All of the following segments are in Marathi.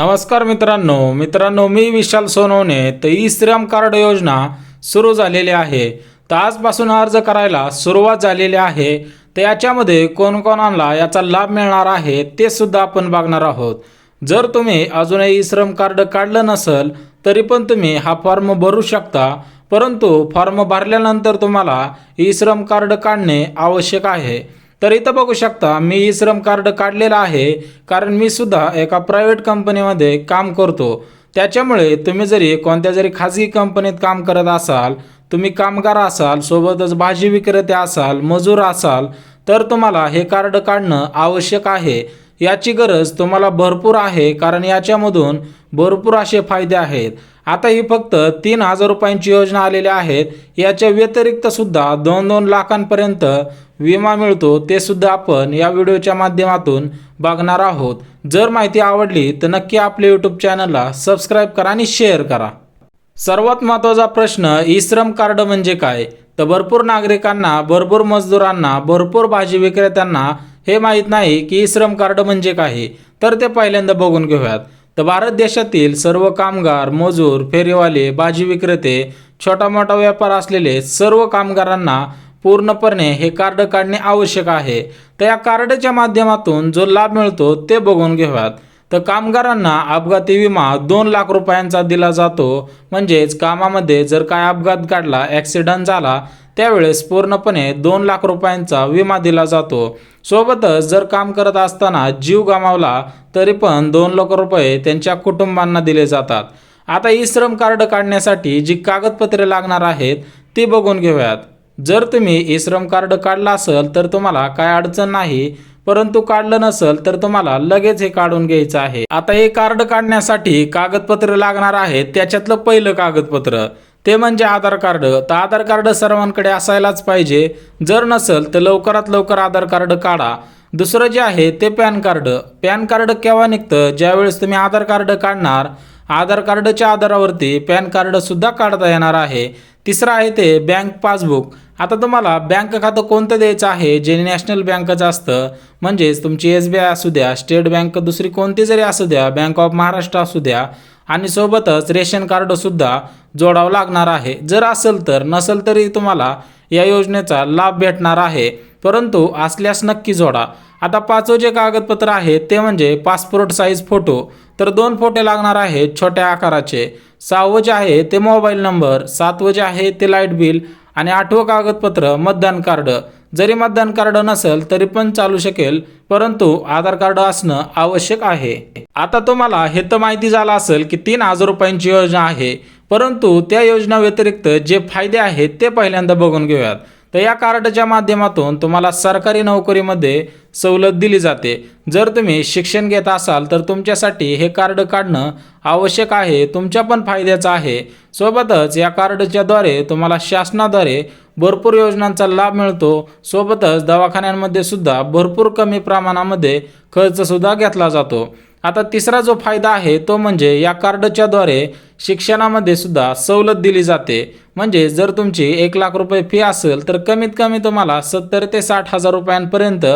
नमस्कार मित्रांनो. मित्रांनो मी विशाल सोनवणे. तर ई श्रम कार्ड योजना सुरू झालेली आहे. तर आजपासून अर्ज करायला सुरुवात झालेली आहे. तर याच्यामध्ये कोणकोणाला याचा लाभ मिळणार आहे ते सुद्धा आपण बघणार आहोत. जर तुम्ही अजूनही ई श्रम कार्ड काढलं नसेल तरी पण तुम्ही हा फॉर्म भरू शकता. परंतु फॉर्म भरल्यानंतर तुम्हाला ई श्रम कार्ड काढणे आवश्यक आहे. तर इथं बघू शकता मी ई श्रम कार्ड काढलेलं आहे कारण मी सुद्धा एका प्रायव्हेट कंपनीमध्ये काम करतो. त्याच्यामुळे तुम्ही जरी कोणत्या जरी खाजगी कंपनीत काम करत असाल तुम्ही कामगार असाल सोबतच भाजी विक्रेते असाल मजूर असाल तर तुम्हाला हे कार्ड काढणं आवश्यक आहे. याची गरज तुम्हाला भरपूर आहे कारण याच्यामधून भरपूर असे फायदे आहेत. आता ही फक्त तीन हजार रुपयांची योजना आलेली आहेत. याच्या व्यतिरिक्त सुद्धा दोन दोन लाखांपर्यंत विमा मिळतो. ते सुद्धा आपण या व्हिडिओच्या माध्यमातून बघणार आहोत. जर माहिती आवडली तर नक्की आपल्या यूट्यूब चॅनलला सबस्क्राईब करा आणि शेअर करा. सर्वात महत्त्वाचा प्रश्न ई श्रम कार्ड म्हणजे काय? तर भरपूर नागरिकांना भरपूर मजदुरांना भरपूर भाजी विक्रेत्यांना हे माहीत नाही की ई श्रम कार्ड म्हणजे काय. तर ते पहिल्यांदा बघून घेऊयात. तर भारत देशातील सर्व कामगार मजूर फेरीवाले भाजी विक्रेते छोटा मोठा व्यापार असलेले सर्व कामगारांना पूर्णपणे हे कार्ड काढणे आवश्यक आहे. तर या कार्डच्या माध्यमातून जो लाभ मिळतो ते बघून घेऊयात. तर कामगारांना अपघाती विमा दोन लाख रुपयांचा दिला जातो. म्हणजेच कामामध्ये जर काय अपघात काढला ॲक्सिडंट झाला त्यावेळेस पूर्णपणे दोन लाख रुपयांचा विमा दिला जातो. सोबतच जर काम करत असताना जीव गमावला तरी पण दोन लाख रुपये त्यांच्या कुटुंबांना दिले जातात. आता ई श्रम कार्ड काढण्यासाठी जी कागदपत्रे लागणार आहेत ती बघून घेऊयात. जर तुम्ही ई श्रम कार्ड काढला असेल तर तुम्हाला काय अडचण नाही. परंतु काढलं नसेल तर तुम्हाला लगेच हे काढून घ्यायचं आहे. आता हे कार्ड काढण्यासाठी कागदपत्र लागणार आहेत त्याच्यातलं पहिलं कागदपत्र. ते म्हणजे आधार कार्ड. तर आधार कार्ड सर्वांकडे असायलाच पाहिजे. जर नसेल तर लवकरात लवकर आधार कार्ड काढा. दुसरं जे आहे ते पॅन कार्ड. पॅन कार्ड केव्हा निघतं? ज्यावेळेस तुम्ही आधार कार्ड काढणार आधार कार्डच्या आधारावरती पॅन कार्डसुद्धा काढता येणार आहे. तिसरं आहे ते बँक पासबुक. आता तुम्हाला बँक खातं कोणतं द्यायचं आहे जे नॅशनल बँकचं असतं? म्हणजेच तुमची एस बी आय असू द्या स्टेट बँक दुसरी कोणती जरी असू द्या बँक ऑफ महाराष्ट्र असू द्या आणि सोबतच रेशन कार्डसुद्धा जोडावं लागणार आहे. जर असेल तर नसेल तरी तुम्हाला या योजनेचा लाभ भेटणार आहे. परंतु असल्यास नक्की जोडा. आता पाचवं जे कागदपत्र आहे ते म्हणजे पासपोर्ट साईज फोटो तर दोन फोटो लागणार आहेत छोट्या आकाराचे. सहावं जे आहे ते मोबाईल नंबर सातवं जे आहे ते लाइट बिल आणि आठवं कागदपत्र मतदान कार्ड. जरी मतदान कार्ड नसेल तरी पण चालू शकेल परंतु आधार कार्ड असणं आवश्यक आहे. आता तुम्हाला हे तर माहिती झालं असेल की तीन हजार रुपयांची योजना आहे परंतु त्या योजना व्यतिरिक्त जे फायदे आहेत ते पहिल्यांदा बघून घेऊयात. तर या कार्डच्या माध्यमातून तुम्हाला सरकारी नोकरीमध्ये सवलत दिली जाते. जर तुम्ही शिक्षण घेत असाल तर तुमच्यासाठी हे कार्ड काढणं आवश्यक आहे. तुमच्या पण फायद्याचं आहे. सोबतच या कार्डच्याद्वारे तुम्हाला शासनाद्वारे भरपूर योजनांचा लाभ मिळतो. सोबतच दवाखान्यांमध्ये सुद्धा भरपूर कमी प्रमाणामध्ये खर्चसुद्धा घेतला जातो. आता तिसरा जो फायदा आहे तो म्हणजे या कार्डच्याद्वारे शिक्षणामध्ये सुद्धा सवलत दिली जाते. म्हणजे जर तुमची एक लाख रुपये फी असेल तर कमीत कमी तुम्हाला सत्तर ते साठ हजार रुपयांपर्यंत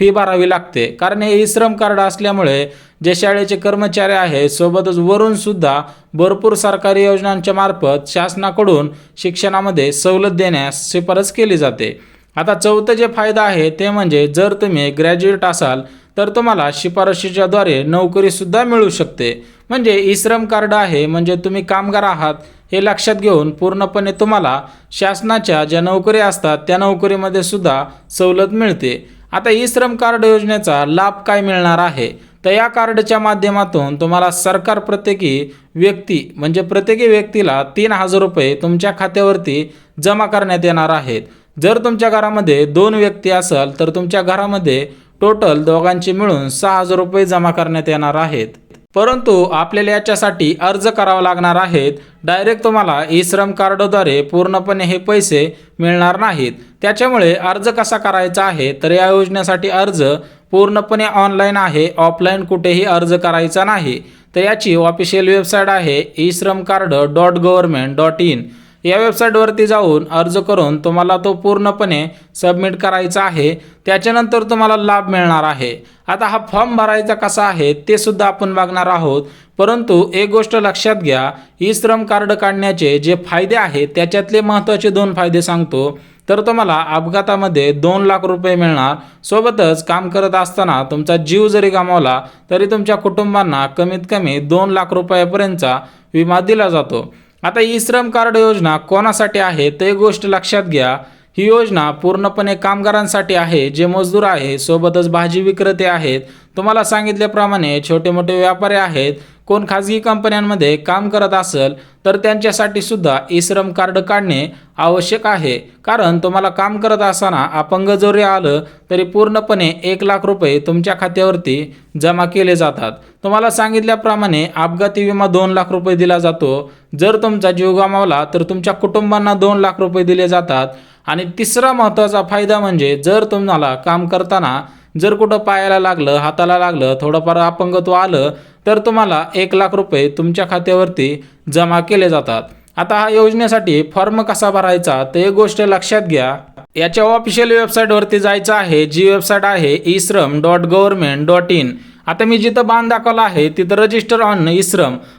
फी भरावी लागते. कारण हे ई श्रम कार्ड असल्यामुळे जे शाळेचे कर्मचारी आहेत सोबतच वरून सुद्धा भरपूर सरकारी योजनांच्या मार्फत शासनाकडून शिक्षणामध्ये सवलत देण्यास शिफारस केली जाते. आता चौथं जे फायदा आहे ते म्हणजे जर तुम्ही ग्रॅज्युएट असाल तर तुम्हाला शिफारशीच्याद्वारे नोकरीसुद्धा मिळू शकते. म्हणजे ई श्रम कार्ड आहे म्हणजे तुम्ही कामगार आहात हे लक्षात घेऊन पूर्णपणे तुम्हाला शासनाच्या ज्या नोकरी असतात त्या नोकरीमध्ये सुद्धा सवलत मिळते. आता ई श्रम कार्ड योजनेचा लाभ काय मिळणार आहे? तर या कार्डच्या माध्यमातून तुम्हाला सरकार प्रत्येकी व्यक्ती म्हणजे प्रत्येकी व्यक्तीला तीन हजार रुपये तुमच्या खात्यावरती जमा करण्यात येणार आहेत. जर तुमच्या घरामध्ये दोन व्यक्ती असाल तर तुमच्या घरामध्ये टोटल दोघांचे मिळून सहा हजार रुपये जमा करण्यात येणार आहेत. परंतु आपल्याला याच्यासाठी अर्ज करावा लागणार आहेत. डायरेक्ट तुम्हाला ई श्रम कार्डद्वारे पूर्णपणे हे पैसे मिळणार नाहीत. त्याच्यामुळे अर्ज कसा करायचा आहे? तर या योजनेसाठी अर्ज पूर्णपणे ऑनलाईन आहे. ऑफलाईन कुठेही अर्ज करायचा नाही. तर याची ऑफिशियल वेबसाईट आहे e Shram card dot government dot in या वेबसाईटवरती जाऊन अर्ज करून तुम्हाला तो पूर्णपणे सबमिट करायचा आहे. त्याच्यानंतर तुम्हाला लाभ मिळणार आहे. आता हा फॉर्म भरायचा कसा आहे ते सुद्धा आपण बघणार आहोत. परंतु एक गोष्ट लक्षात घ्या ई श्रम कार्ड काढण्याचे जे फायदे आहेत त्याच्यातले महत्त्वाचे दोन फायदे सांगतो. तर तुम्हाला अपघातामध्ये दोन लाख रुपये मिळणार. सोबतच काम करत असताना तुमचा जीव जरी गमावला तरी तुमच्या कुटुंबांना कमीत कमी दोन लाख रुपयापर्यंतचा विमा दिला जातो. आता ई श्रम कार्ड योजना कोणासाठी आहे ते गोष्ट लक्षात घ्या. ही योजना पूर्णपणे कामगारांसाठी आहे जे मजदूर आहे सोबतच भाजी विक्रेते आहेत. तुम्हाला सांगितल्याप्रमाणे छोटे मोठे व्यापारी आहेत कोण खाजगी कंपन्यांमध्ये काम करत असेल तर त्यांच्यासाठी सुद्धा ई श्रम कार्ड काढणे आवश्यक आहे. कारण तुम्हाला काम करत असताना अपंग जरी आलं तरी पूर्णपणे एक लाख रुपये तुमच्या खात्यावरती जमा केले जातात. तुम्हाला सांगितल्याप्रमाणे अपघाती विमा दोन लाख रुपये दिला जातो. जर तुमचा जीव गमावला तर तुमच्या कुटुंबांना दोन लाख रुपये दिले जातात. आणि तिसरा महत्त्वाचा फायदा म्हणजे जर तुम्हाला काम करताना जर कुठं पायाला लागलं हाताला लागलं थोडंफार अपंगत्व आलं तर तुम्हाला एक लाख रुपये तुमच्या खात्यावरती जमा केले जातात. आता हा योजनेसाठी फॉर्म कसा भरायचा ते एक गोष्ट लक्षात घ्या. याच्या ऑफिशियल वेबसाईटवरती जायचं आहे जी वेबसाईट आहे e Shram dot government dot in आता मी जिथं बाण दाखवला आहे तिथं रजिस्टर ऑन ई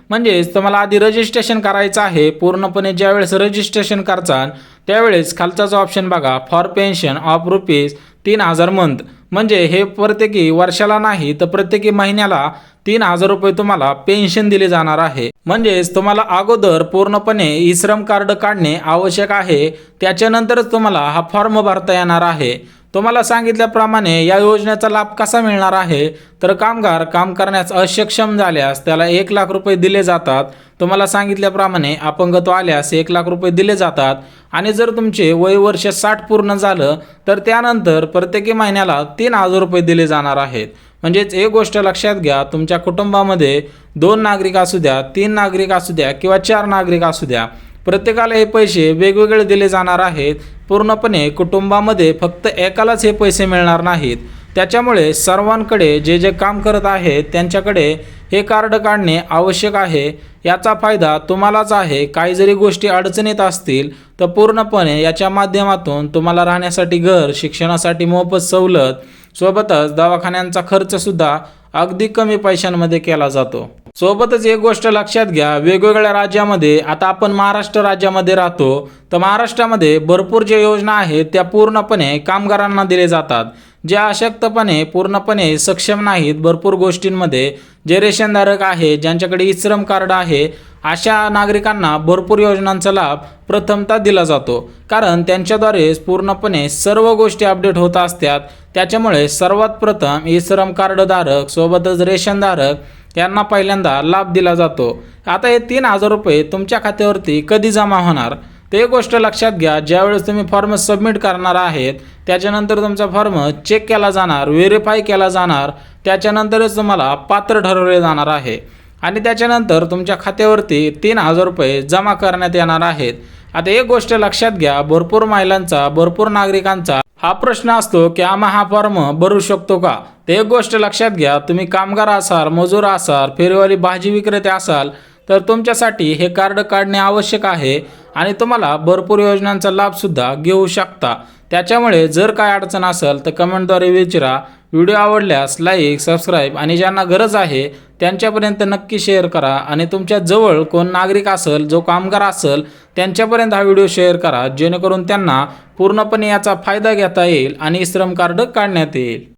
म्हणजेच तुम्हाला आधी रजिस्ट्रेशन करायचं आहे पूर्णपणे ज्यावेळेस रजिस्ट्रेशन करचाल त्यावेळेस खालचाच ऑप्शन बघा फॉर पेन्शन ऑफ रुपीज तीन हजार मंथ म्हणजे हे प्रत्येकी वर्षाला नाही तर प्रत्येकी महिन्याला तीन हजार रुपये तुम्हाला पेन्शन दिले जाणार आहे. म्हणजेच तुम्हाला अगोदर पूर्णपणे ई श्रम कार्ड काढणे आवश्यक आहे. त्याच्यानंतरच तुम्हाला हा फॉर्म भरता येणार आहे. तुम्हाला सांगितल्याप्रमाणे या योजनेचा लाभ कसा मिळणार आहे? तर कामगार काम करण्यास अक्षम झाल्यास त्याला एक लाख रुपये दिले जातात. तुम्हाला सांगितल्याप्रमाणे अपंगत्व आल्यास एक लाख रुपये दिले जातात. आणि जर तुमचे वय वर्ष साठ पूर्ण झालं तर त्यानंतर प्रत्येकी महिन्याला तीन हजार रुपये दिले जाणार आहेत. म्हणजेच एक गोष्ट लक्षात घ्या तुमच्या कुटुंबामध्ये दोन नागरिक असू द्या तीन नागरिक असू द्या किंवा चार नागरिक असू द्या प्रत्येकाला हे पैसे वेगवेगळे दिले जाणार आहेत. पूर्णपणे कुटुंबामध्ये फक्त एकालाच हे पैसे मिळणार नाहीत. त्याच्यामुळे सर्वांकडे जे जे काम करत आहेत त्यांच्याकडे हे कार्ड काढणे आवश्यक आहे. याचा फायदा तुम्हालाच आहे. काही जरी गोष्टी अडचणीत असतील तर पूर्णपणे याच्या माध्यमातून तुम्हाला राहण्यासाठी घर शिक्षणासाठी मोफत सवलत सोबतच दवाखान्यांचा खर्चसुद्धा अगदी कमी पैशांमध्ये केला जातो. सोबतच एक गोष्ट लक्षात घ्या वेगवेगळ्या राज्यामध्ये आता आपण महाराष्ट्र राज्यामध्ये राहतो तर महाराष्ट्रामध्ये भरपूर ज्या योजना आहेत त्या पूर्णपणे कामगारांना दिले जातात. जे अशक्तपणे पूर्णपणे सक्षम नाहीत भरपूर गोष्टींमध्ये जे रेशनधारक आहे ज्यांच्याकडे ई श्रम कार्ड आहे अशा नागरिकांना भरपूर योजनांचा लाभ प्रथमतः दिला जातो. कारण त्यांच्याद्वारे पूर्णपणे सर्व गोष्टी अपडेट होत असतात. त्याच्यामुळे सर्वात प्रथम ई श्रम कार्डधारक सोबतच रेशनधारक यांना पहिल्यांदा लाभ दिला जातो. आता हे तीन हजार रुपये तुमच्या खात्यावरती कधी जमा होणार? ते गोष्ट लक्षात घ्या ज्यावेळेस तुम्ही फॉर्म सबमिट करणार आहेत त्याच्यानंतर तुमचा फॉर्म चेक केला जाणार व्हेरीफाय केला जाणार त्याच्यानंतरच तुम्हाला पात्र ठरवले जाणार आहे. आणि त्याच्यानंतर तुमच्या खात्यावरती तीन हजार रुपये जमा करण्यात येणार आहेत. आता एक गोष्ट लक्षात घ्या भरपूर महिलांचा भरपूर नागरिकांचा हा प्रश्न असतो की आम्हा हा फॉर्म भरू शकतो का? ते एक गोष्ट लक्षात घ्या तुम्ही कामगार असाल मजूर असाल फेरीवाली भाजी विक्रेते असाल तर तुमच्यासाठी हे कार्ड काढणे आवश्यक आहे आणि तुम्हाला भरपूर योजनांचा लाभसुद्धा घेऊ शकता. त्याच्यामुळे जर काय अडचण असेल तर कमेंटद्वारे विचारा. व्हिडिओ आवडल्यास लाईक सबस्क्राईब आणि ज्यांना गरज आहे त्यांच्यापर्यंत नक्की शेअर करा आणि तुमच्या जवळ कोण नागरिक असेल जो कामगार असेल त्यांच्यापर्यंत हा व्हिडिओ शेअर करा जेणेकरून त्यांना पूर्णपणे याचा फायदा घेता येईल आणि श्रम कार्ड काढण्यात येईल.